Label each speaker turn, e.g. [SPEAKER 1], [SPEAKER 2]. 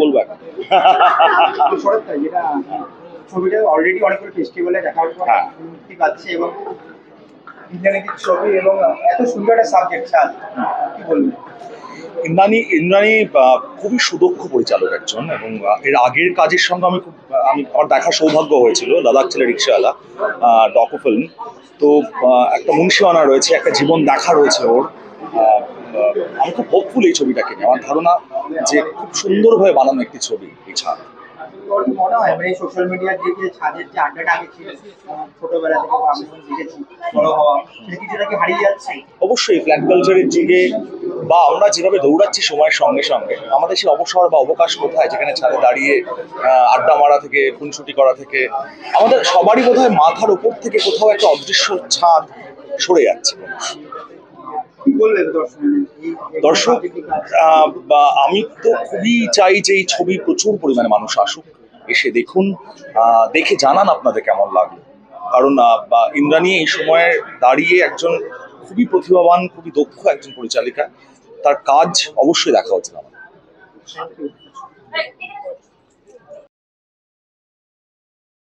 [SPEAKER 1] বলব এখন।
[SPEAKER 2] ছবিটা অলরেডি অনেকগুলো ফেস্টিভ্যালে দেখার পর
[SPEAKER 1] হ্যাঁ।
[SPEAKER 2] মুক্তি পাচ্ছে এবং ইন্দ্রানীতির ছবি এবং এত সুন্দর একটা সাবজেক্ট চাল কি বলবেন
[SPEAKER 1] ইন্দ্রাণী ইন্দ্রাণী খুবই সুদক্ষ পরিচালক একজন এবং এর আগের কাজের সঙ্গে আমি খুব আমি আমার দেখার সৌভাগ্য হয়েছিল লাদাখ ছেলে রিক্সাওয়ালা ডকু ফিল্ম তো একটা মুন্সিওয়ানা রয়েছে একটা জীবন দেখা রয়েছে ওর আমি খুব হোপফুল এই ছবিটাকে নিয়ে। আমার ধারণা যে খুব সুন্দরভাবে বানানো একটি ছবি এই ছাদ।
[SPEAKER 2] মনে হয়? মানে সোশ্যাল মিডিয়ার যে যে ছাদের যে আড্ডাটা আগে ছিল ছোটবেলা থেকে বা আমি দেখেছি বড় হওয়া সেটা কিছুটা হারিয়ে যাচ্ছে?
[SPEAKER 1] অবশ্যই ফ্ল্যাট কালচারের যুগে বা আমরা যেভাবে দৌড়াচ্ছি সময়ের সঙ্গে সঙ্গে আমাদের সেই অবসর বা অবকাশ কোথায়? যেখানে ছাদে দাঁড়িয়ে আড্ডা মারা থেকে খুনসুটি করা থেকে আমাদের সবারই বোধহয় মাথার উপর থেকে কোথাও একটা অদৃশ্য ছাদ সরে যাচ্ছে।
[SPEAKER 2] দর্শক
[SPEAKER 1] দর্শক আহ, বা আমি তো খুবই চাই যে এই ছবি প্রচুর পরিমাণে মানুষ আসুক এসে দেখুন আহ, দেখে জানান আপনাদের কেমন লাগল। কারণ ইন্দ্রাণী এই সময়ে দাঁড়িয়ে একজন খুবই প্রতিভাবান খুবই দক্ষ একজন পরিচালিকা তার কাজ অবশ্যই দেখা উচিত আমার।